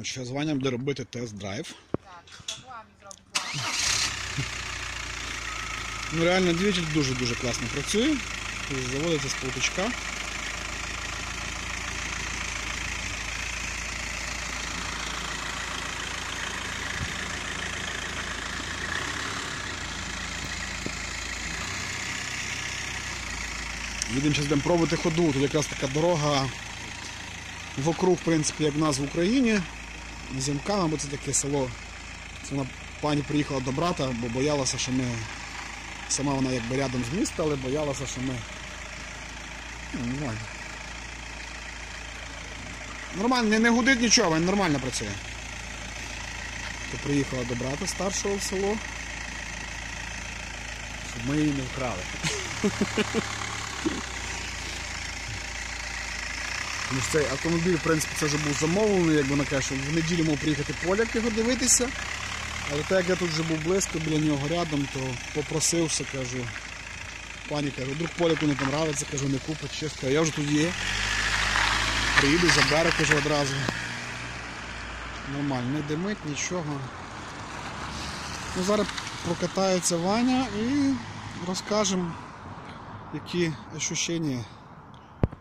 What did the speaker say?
От, Зараз Ваня буде робити тест-драйв. Так. Ну реально двигатель дуже-дуже класно працює. Заводиться з полточка. Їдемо зараз будемо пробувати ходу. Тут якраз така дорога вокруг, в принципі, як в нас в Україні. Зімками, бо це таке село. Це вона пані приїхала до брата, бо боялася, що ми Сама вона якби рядом з міста, але боялася, що ми. Ну, нормально. Нормально, не, не гудить нічого, він нормально працює. То приїхала до брата старшого в село. Щоб ми її не вкрали. Тому що цей автомобіль, в принципі, це вже був замовлений, як вона каже, в неділю мав приїхати поляк його дивитися. Але так як я тут вже був близько біля нього рядом, то попросився, кажу, пані кажу, вдруг поляку не понравиться, кажу, не купить, чесно, а я вже тут є. Приїду, заберу, кажу одразу. Нормально, не димить, нічого. Ну, зараз прокатається Ваня і розкажемо, які ощущення